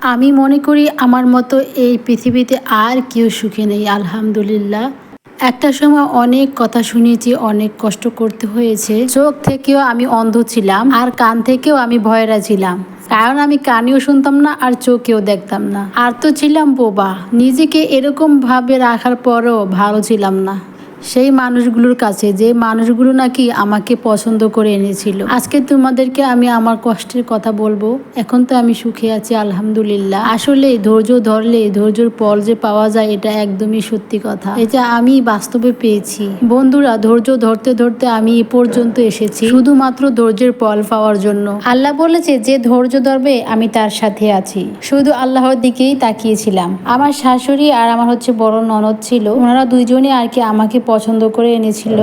আমি মনে করি আমার মতো এই পৃথিবীতে আর কেউ সুখী নেই, আলহামদুলিল্লাহ। একটা সময় অনেক কথা শুনেছি, অনেক কষ্ট করতে হয়েছে। চোখ থেকেও আমি অন্ধ ছিলাম আর কান থেকেও আমি ভয়রা ছিলাম। কারণ আমি কানেও শুনতাম না আর চোখেও দেখতাম না। আর তো ছিলাম বোবা। নিজেকে এরকম ভাবে রাখার পরও ভালো ছিলাম না। সেই মানুষগুলোর কাছে, যে মানুষগুলো নাকি আমাকে পছন্দ করে এনেছিল। আজকে তোমাদেরকে আমি আমার কষ্টের কথা বলব। এখন তো আমি সুখে আছি, আলহামদুলিল্লাহ। আসলে ধৈর্য ধরলে, ধৈর্যর ফল যে পাওয়া যায়, এটা একদমই সত্যি কথা। এটা আমি বাস্তবে পেয়েছি। বন্ধুরা, ধৈর্য ধরতে ধরতে আমি এ পর্যন্ত এসেছি। শুধুমাত্র ধৈর্যের ফল পাওয়ার জন্য। আল্লাহ বলেছে, যে ধৈর্য ধরবে, আমি তার সাথে আছি। শুধু আল্লাহর দিকেই তাকিয়েছিলাম। আমার শাশুড়ি আর আমার হচ্ছে বড় ননদ ছিল। ওনারা দুইজনে আর কি আমাকে পছন্দ করে এনেছিল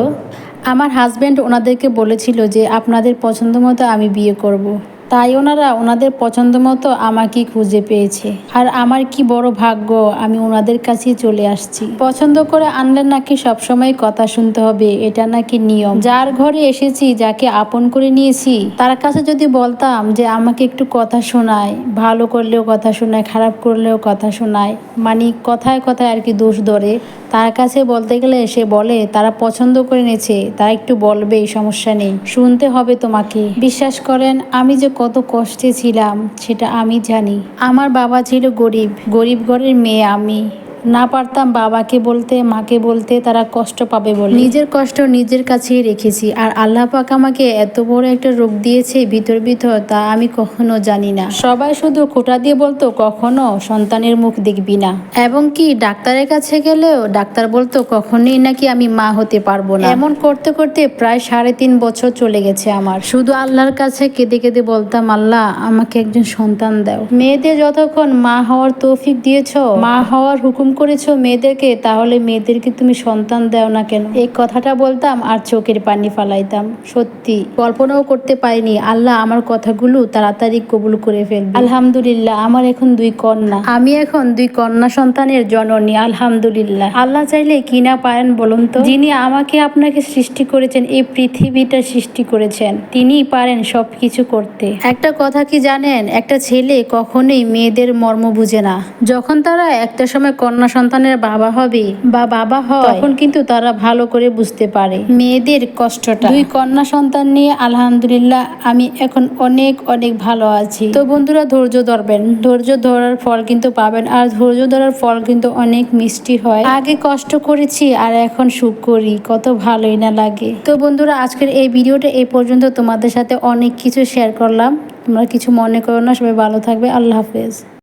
আমার হাজব্যান্ড ওনাদেরকে বলেছিল যে আপনাদের পছন্দ মতো আমি বিয়ে করব। তাই ওনারা ওনাদের পছন্দ মতো আমাকে খুঁজে পেয়েছে। আর আমার কি বড় ভাগ্য, আমি ওনাদের কাছেই চলে আসছি। পছন্দ করে আনলে নাকি সবসময় কথা শুনতে হবে, এটা নাকি নিয়ম। যার ঘরে এসেছি, যাকে আপন করে নিয়েছি, তার কাছে যদি বলতাম যে আমাকে একটু কথা শোনায়, ভালো করলেও কথা শোনায়, খারাপ করলেও কথা শোনায় মানে কথায় কথায় আর কি দোষ ধরে, তার কাছে বলতে গেলে সে বলে, তারা পছন্দ করে নিয়েছে, তারা একটু বলবেই সমস্যা নেই, শুনতে হবে তোমাকে। বিশ্বাস করেন, আমি যে কত কষ্টে ছিলাম সেটা আমি জানি। আমার বাবা ছিল গরিব গরিব ঘরের মেয়ে আমি। না পারতাম বাবাকে বলতে মাকে বলতে তারা কষ্ট পাবে বলে। নিজের কষ্ট নিজের কাছেই রেখেছি। আর আল্লাহ পাক আমাকে এত বড় একটা রোগ দিয়েছে ভিতর ভিতর তা আমি কখনো জানি না। সবাই শুধু খোটা দিয়ে বলতো কখনো সন্তানের মুখ দেখবি না। এবং কি ডাক্তারের কাছে গেলেও ডাক্তার বলতো কখনোই নাকি আমি মা হতে পারব না। এমন করতে করতে প্রায় সাড়ে তিন বছর চলে গেছে আমার। শুধু আল্লাহর কাছে কেঁদে কেঁদে বলতাম আল্লাহ আমাকে একজন সন্তান দাও। মেয়েদের যতক্ষণ মা হওয়ার তৌফিক দিয়েছ মা হওয়ার হুকুম করেছ মেয়েদেরকে, তাহলে মেয়েদেরকে তুমি সন্তান দাও না কেন? এই কথাটা বলতাম আর চোখের পানি ফালাইতাম। সত্যি, কল্পনাও করতে পারিনি। আল্লাহ আমার কথাগুলো তাড়াতাড়ি কবুল করে ফেলবে। আলহামদুলিল্লাহ, আমার এখন দুই কন্যা। আমি এখন দুই কন্যা সন্তানের জননী, আলহামদুলিল্লাহ। আল্লাহ চাইলে কি না পারেন বলুন তো? যিনি আমাকে আপনাকে সৃষ্টি করেছেন, এই পৃথিবীটা সৃষ্টি করেছেন। তিনিই পারেন সবকিছু করতে। একটা কথা কি জানেন? একটা ছেলে কখনোই মেয়েদের মর্ম বুঝে না। যখন তারা একটা সময় কন্যা সন্তানের বাবা হবে বা বাবা হয়, তখন কিন্তু তারা ভালো করে বুঝতে পারে। মেয়েদের কষ্টটা। দুই কন্যা সন্তান নিয়ে, আলহামদুলিল্লাহ, আমি এখন অনেক অনেক ভালো আছি। তো বন্ধুরা, ধৈর্য ধরবেন। ধৈর্য ধরার ফল কিন্তু পাবেন, আর ধৈর্য ধরার ফল কিন্তু অনেক মিষ্টি হয়। আগে কষ্ট করেছি, আর এখন সুখ করি। কত ভালোই না লাগে। তো বন্ধুরা, আজকের এই ভিডিওটা এই পর্যন্ত। তোমাদের সাথে অনেক কিছু শেয়ার করলাম। তোমরা কিছু মনে করো না, সবাই ভালো থাকবে। আল্লাহ হাফেজ।